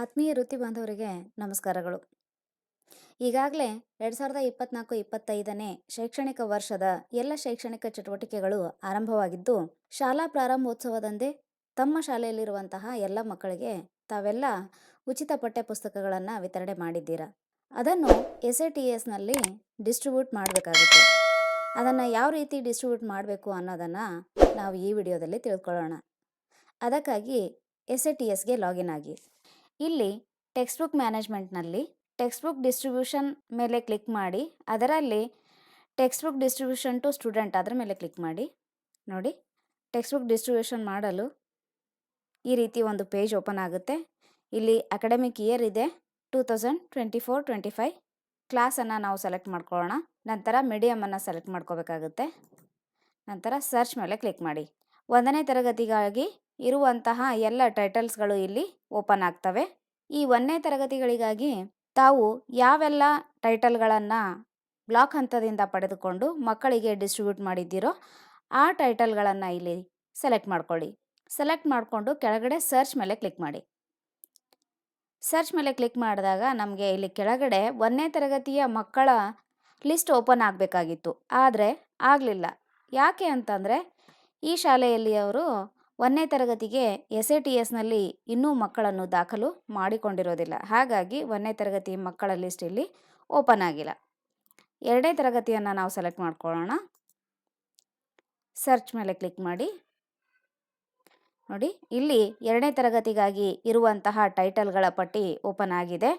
ಆತ್ಮೀಯ ವೃತ್ತಿ ಬಾಂಧವರಿಗೆ ನಮಸ್ಕಾರಗಳು. ಈಗಾಗಲೇ ಎರಡು ಸಾವಿರದ ಇಪ್ಪತ್ನಾಲ್ಕು, ಇಪ್ಪತ್ತೈದನೇ ಶೈಕ್ಷಣಿಕ ವರ್ಷದ ಎಲ್ಲ ಶೈಕ್ಷಣಿಕ ಚಟುವಟಿಕೆಗಳು ಆರಂಭವಾಗಿದ್ದು, ಶಾಲಾ ಪ್ರಾರಂಭೋತ್ಸವದಂದೇ ತಮ್ಮ ಶಾಲೆಯಲ್ಲಿರುವಂತಹ ಎಲ್ಲ ಮಕ್ಕಳಿಗೆ ತಾವೆಲ್ಲ ಉಚಿತ ಪಠ್ಯಪುಸ್ತಕಗಳನ್ನು ವಿತರಣೆ ಮಾಡಿದ್ದೀರಾ. ಅದನ್ನು ಎಸ್ ಎ ಟಿ ಎಸ್ನಲ್ಲಿ ಡಿಸ್ಟ್ರಿಬ್ಯೂಟ್ ಮಾಡಬೇಕಾಗುತ್ತೆ. ಅದನ್ನು ಯಾವ ರೀತಿ ಡಿಸ್ಟ್ರಿಬ್ಯೂಟ್ ಮಾಡಬೇಕು ಅನ್ನೋದನ್ನು ನಾವು ಈ ವಿಡಿಯೋದಲ್ಲಿ ತಿಳ್ಕೊಳ್ಳೋಣ. ಅದಕ್ಕಾಗಿ ಎಸ್ ಎ ಟಿ ಎಸ್ಗೆ ಲಾಗಿನ್ ಆಗಿ. ಇಲ್ಲಿ ಟೆಕ್ಸ್ಟ್ ಬುಕ್ ಮ್ಯಾನೇಜ್ಮೆಂಟ್ನಲ್ಲಿ ಟೆಕ್ಸ್ಟ್ ಬುಕ್ ಡಿಸ್ಟ್ರಿಬ್ಯೂಷನ್ ಮೇಲೆ ಕ್ಲಿಕ್ ಮಾಡಿ, ಅದರಲ್ಲಿ text book distribution to student ಅದರ ಮೇಲೆ ಕ್ಲಿಕ್ ಮಾಡಿ. ನೋಡಿ ಟೆಕ್ಸ್ಟ್ ಬುಕ್ ಡಿಸ್ಟ್ರಿಬ್ಯೂಷನ್ ಮಾಡಲು ಈ ರೀತಿ ಒಂದು ಪೇಜ್ ಓಪನ್ ಆಗುತ್ತೆ. ಇಲ್ಲಿ ಅಕಾಡೆಮಿಕ್ ಇಯರ್ ಇದೆ two thousand twenty four twenty five ಕ್ಲಾಸನ್ನು ನಾವು ಸೆಲೆಕ್ಟ್ ಮಾಡ್ಕೊಳ್ಳೋಣ. ನಂತರ ಮೀಡಿಯಮನ್ನು ಸೆಲೆಕ್ಟ್ ಮಾಡ್ಕೋಬೇಕಾಗುತ್ತೆ. ನಂತರ ಸರ್ಚ್ ಮೇಲೆ ಕ್ಲಿಕ್ ಮಾಡಿ. ಒಂದನೇ ತರಗತಿಗಾಗಿ ಇರುವಂತಹ ಎಲ್ಲ ಟೈಟಲ್ಸ್ಗಳು ಇಲ್ಲಿ ಓಪನ್ ಆಗ್ತವೆ. ಈ ಒಂದನೇ ತರಗತಿಗಳಿಗಾಗಿ ತಾವು ಯಾವೆಲ್ಲ ಟೈಟಲ್ಗಳನ್ನು ಬ್ಲಾಕ್ ಹಂತದಿಂದ ಪಡೆದುಕೊಂಡು ಮಕ್ಕಳಿಗೆ ಡಿಸ್ಟ್ರಿಬ್ಯೂಟ್ ಮಾಡಿದ್ದೀರೋ ಆ ಟೈಟಲ್ಗಳನ್ನು ಇಲ್ಲಿ ಸೆಲೆಕ್ಟ್ ಮಾಡ್ಕೊಳ್ಳಿ. ಸೆಲೆಕ್ಟ್ ಮಾಡಿಕೊಂಡು ಕೆಳಗಡೆ ಸರ್ಚ್ ಮೇಲೆ ಕ್ಲಿಕ್ ಮಾಡಿ. ಸರ್ಚ್ ಮೇಲೆ ಕ್ಲಿಕ್ ಮಾಡಿದಾಗ ನಮಗೆ ಇಲ್ಲಿ ಕೆಳಗಡೆ ಒಂದನೇ ತರಗತಿಯ ಮಕ್ಕಳ ಲಿಸ್ಟ್ ಓಪನ್ ಆಗಬೇಕಾಗಿತ್ತು. ಆದರೆ ಆಗಲಿಲ್ಲ. ಯಾಕೆ ಅಂತಂದರೆ ಈ ಶಾಲೆಯಲ್ಲಿ ಅವರು ಒಂದನೇ ತರಗತಿಗೆ ಎಸ್ ಎ ಟಿ ಎಸ್ನಲ್ಲಿ ಇನ್ನೂ ಮಕ್ಕಳನ್ನು ದಾಖಲು ಮಾಡಿಕೊಂಡಿರೋದಿಲ್ಲ. ಹಾಗಾಗಿ ಒಂದನೇ ತರಗತಿ ಮಕ್ಕಳ ಲಿಸ್ಟ್ ಇಲ್ಲಿ ಓಪನ್ ಆಗಿಲ್ಲ. ಎರಡನೇ ತರಗತಿಯನ್ನು ನಾವು ಸೆಲೆಕ್ಟ್ ಮಾಡ್ಕೊಳ್ಳೋಣ. ಸರ್ಚ್ ಮೇಲೆ ಕ್ಲಿಕ್ ಮಾಡಿ. ನೋಡಿ, ಇಲ್ಲಿ ಎರಡನೇ ತರಗತಿಗಾಗಿ ಇರುವಂತಹ ಟೈಟಲ್ಗಳ ಪಟ್ಟಿ ಓಪನ್ ಆಗಿದೆ.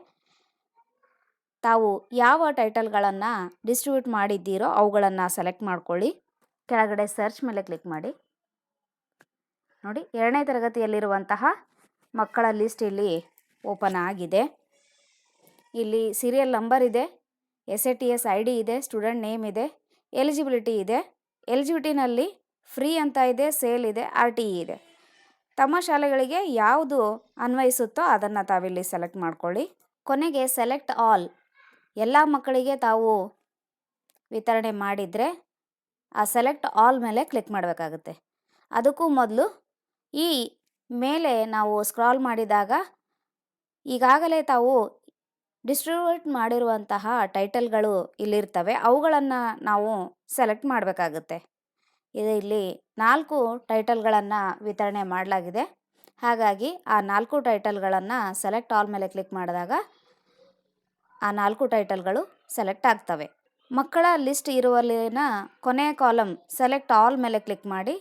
ತಾವು ಯಾವ ಟೈಟಲ್ಗಳನ್ನು ಡಿಸ್ಟ್ರಿಬ್ಯೂಟ್ ಮಾಡಿದ್ದೀರೋ ಅವುಗಳನ್ನು ಸೆಲೆಕ್ಟ್ ಮಾಡ್ಕೊಳ್ಳಿ. ಕೆಳಗಡೆ ಸರ್ಚ್ ಮೇಲೆ ಕ್ಲಿಕ್ ಮಾಡಿ. ನೋಡಿ, ಎರಡನೇ ತರಗತಿಯಲ್ಲಿರುವಂತಹ ಮಕ್ಕಳ ಲಿಸ್ಟ್ ಇಲ್ಲಿ ಓಪನ್ ಆಗಿದೆ. ಇಲ್ಲಿ ಸೀರಿಯಲ್ ನಂಬರ್ ಇದೆ S A T S I D ಇದೆ ಸ್ಟೂಡೆಂಟ್ ನೇಮ್ ಇದೆ ಎಲಿಜಿಬಿಲಿಟಿ ಇದೆ ಎಲಿಜಿಬಿಲಿಟಿನಲ್ಲಿ ಫ್ರೀ ಅಂತ ಇದೆ ಸೇಲ್ ಇದೆ ಆರ್ ಟಿ ಇ ಇದೆ. ತಮ್ಮ ಶಾಲೆಗಳಿಗೆ ಯಾವುದು ಅನ್ವಯಿಸುತ್ತೋ ಅದನ್ನು ತಾವಿಲ್ಲಿ ಸೆಲೆಕ್ಟ್ ಮಾಡ್ಕೊಳ್ಳಿ. ಕೊನೆಗೆ ಸೆಲೆಕ್ಟ್ ಆಲ್ ಎಲ್ಲ ಮಕ್ಕಳಿಗೆ ತಾವು ವಿತರಣೆ ಮಾಡಿದರೆ ಆ ಸೆಲೆಕ್ಟ್ ಆಲ್ ಮೇಲೆ ಕ್ಲಿಕ್ ಮಾಡಬೇಕಾಗುತ್ತೆ. ಅದಕ್ಕೂ ಮೊದಲು ಈ ಮೇಲೆ ನಾವು ಸ್ಕ್ರಾಲ್ ಮಾಡಿದಾಗ ಈಗಾಗಲೇ ತಾವು ಡಿಸ್ಟ್ರಿಬ್ಯೂಟ್ ಮಾಡಿರುವಂತಹ ಟೈಟಲ್ಗಳು ಇಲ್ಲಿರ್ತವೆ. ಅವುಗಳನ್ನು ನಾವು ಸೆಲೆಕ್ಟ್ ಮಾಡಬೇಕಾಗುತ್ತೆ. ಇದು ಇಲ್ಲಿ ನಾಲ್ಕು ಟೈಟಲ್ಗಳನ್ನು ವಿತರಣೆ ಮಾಡಲಾಗಿದೆ. ಹಾಗಾಗಿ ಆ ನಾಲ್ಕು ಟೈಟಲ್ಗಳನ್ನು ಸೆಲೆಕ್ಟ್ ಆಲ್ ಮೇಲೆ ಕ್ಲಿಕ್ ಮಾಡಿದಾಗ ಆ ನಾಲ್ಕು ಟೈಟಲ್ಗಳು ಸೆಲೆಕ್ಟ್ ಆಗ್ತವೆ. ಮಕ್ಕಳ ಲಿಸ್ಟ್ ಇರುವಲ್ಲಿನ ಕೊನೆಯ ಕಾಲಮ್ ಸೆಲೆಕ್ಟ್ ಆಲ್ ಮೇಲೆ ಕ್ಲಿಕ್ ಮಾಡಿ.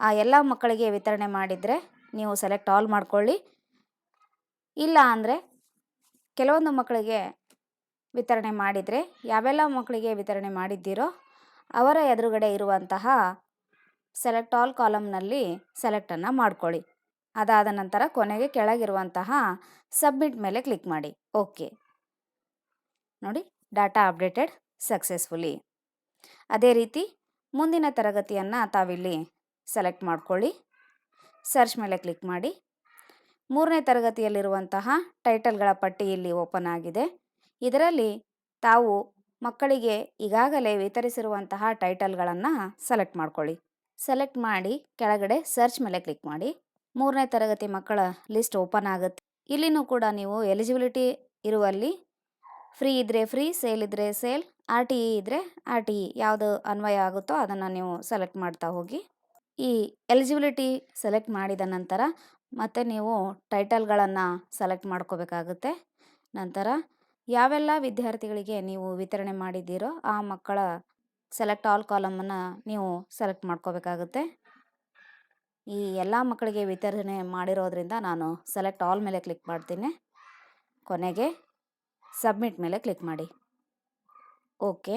ಆ ಎಲ್ಲ ಮಕ್ಕಳಿಗೆ ವಿತರಣೆ ಮಾಡಿದರೆ ನೀವು ಸೆಲೆಕ್ಟ್ ಆಲ್ ಮಾಡ್ಕೊಳ್ಳಿ. ಇಲ್ಲ ಅಂದರೆ ಕೆಲವೊಂದು ಮಕ್ಕಳಿಗೆ ವಿತರಣೆ ಮಾಡಿದರೆ ಯಾವೆಲ್ಲ ಮಕ್ಕಳಿಗೆ ವಿತರಣೆ ಮಾಡಿದ್ದೀರೋ ಅವರ ಎದುರುಗಡೆ ಇರುವಂತಹ ಸೆಲೆಕ್ಟ್ ಆಲ್ ಕಾಲಮ್ನಲ್ಲಿ ಸೆಲೆಕ್ಟನ್ನು ಮಾಡ್ಕೊಳ್ಳಿ. ಅದಾದ ನಂತರ ಕೊನೆಗೆ ಕೆಳಗಿರುವಂತಹ ಸಬ್ಮಿಟ್ ಮೇಲೆ ಕ್ಲಿಕ್ ಮಾಡಿ. ಓಕೆ. ನೋಡಿ, ಡಾಟಾ ಅಪ್ಡೇಟೆಡ್. ಸಕ್ಸಸ್ಫುಲಿ ಅದೇ ರೀತಿ ಮುಂದಿನ ತರಗತಿಯನ್ನು ತಾವಿಲ್ಲಿ ಸೆಲೆಕ್ಟ್ ಮಾಡ್ಕೊಳ್ಳಿ. ಸರ್ಚ್ ಮೇಲೆ ಕ್ಲಿಕ್ ಮಾಡಿ. ಮೂರನೇ ತರಗತಿಯಲ್ಲಿರುವಂತಹ ಟೈಟಲ್ಗಳ ಪಟ್ಟಿ ಇಲ್ಲಿ ಓಪನ್ ಆಗಿದೆ. ಇದರಲ್ಲಿ ತಾವು ಮಕ್ಕಳಿಗೆ ಈಗಾಗಲೇ ವಿತರಿಸಿರುವಂತಹ ಟೈಟಲ್ಗಳನ್ನು ಸೆಲೆಕ್ಟ್ ಮಾಡ್ಕೊಳ್ಳಿ. ಸೆಲೆಕ್ಟ್ ಮಾಡಿ ಕೆಳಗಡೆ ಸರ್ಚ್ ಮೇಲೆ ಕ್ಲಿಕ್ ಮಾಡಿ. ಮೂರನೇ ತರಗತಿ ಮಕ್ಕಳ ಲಿಸ್ಟ್ ಓಪನ್ ಆಗುತ್ತೆ. ಇಲ್ಲಿನೂ ಕೂಡ ನೀವು ಎಲಿಜಿಬಿಲಿಟಿ ಇರುವಲ್ಲಿ ಫ್ರೀ ಇದ್ದರೆ ಫ್ರೀ, ಸೇಲ್ ಇದ್ದರೆ ಸೇಲ್, ಆರ್ ಟಿ ಇ ಇದ್ದರೆ ಆರ್ ಟಿ ಇ. ಯಾವುದು ಅನ್ವಯ ಆಗುತ್ತೋ ಅದನ್ನು ನೀವು ಸೆಲೆಕ್ಟ್ ಮಾಡ್ತಾ ಹೋಗಿ. ಈ ಎಲಿಜಿಬಿಲಿಟಿ ಸೆಲೆಕ್ಟ್ ಮಾಡಿದ ನಂತರ ಮತ್ತೆ ನೀವು ಟೈಟಲ್ಗಳನ್ನು ಸೆಲೆಕ್ಟ್ ಮಾಡ್ಕೋಬೇಕಾಗುತ್ತೆ. ನಂತರ ಯಾವೆಲ್ಲ ವಿದ್ಯಾರ್ಥಿಗಳಿಗೆ ನೀವು ವಿತರಣೆ ಮಾಡಿದ್ದೀರೋ ಆ ಮಕ್ಕಳ ಸೆಲೆಕ್ಟ್ ಆಲ್ ಕಾಲಮನ್ನು ನೀವು ಸೆಲೆಕ್ಟ್ ಮಾಡ್ಕೋಬೇಕಾಗುತ್ತೆ. ಈ ಎಲ್ಲ ಮಕ್ಕಳಿಗೆ ವಿತರಣೆ ಮಾಡಿರೋದ್ರಿಂದ ನಾನು ಸೆಲೆಕ್ಟ್ ಆಲ್ ಮೇಲೆ ಕ್ಲಿಕ್ ಮಾಡ್ತೀನಿ. ಕೊನೆಗೆ ಸಬ್ಮಿಟ್ ಮೇಲೆ ಕ್ಲಿಕ್ ಮಾಡಿ. ಓಕೆ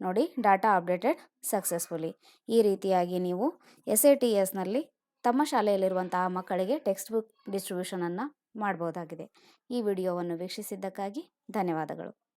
ನೋಡಿ ಡಾಟಾ ಅಪ್ಡೇಟೆಡ್ ಸಕ್ಸಸ್ಫುಲಿ ಈ ರೀತಿಯಾಗಿ ನೀವು ಎಸ್ ಎ ಟಿ ಎಸ್ನಲ್ಲಿ ತಮ್ಮ ಶಾಲೆಯಲ್ಲಿರುವಂತಹ ಮಕ್ಕಳಿಗೆ ಟೆಕ್ಸ್ಟ್ ಬುಕ್ ಡಿಸ್ಟ್ರಿಬ್ಯೂಷನನ್ನು ಮಾಡ್ಬೋದಾಗಿದೆ. ಈ ವಿಡಿಯೋವನ್ನು ವೀಕ್ಷಿಸಿದ್ದಕ್ಕಾಗಿ ಧನ್ಯವಾದಗಳು.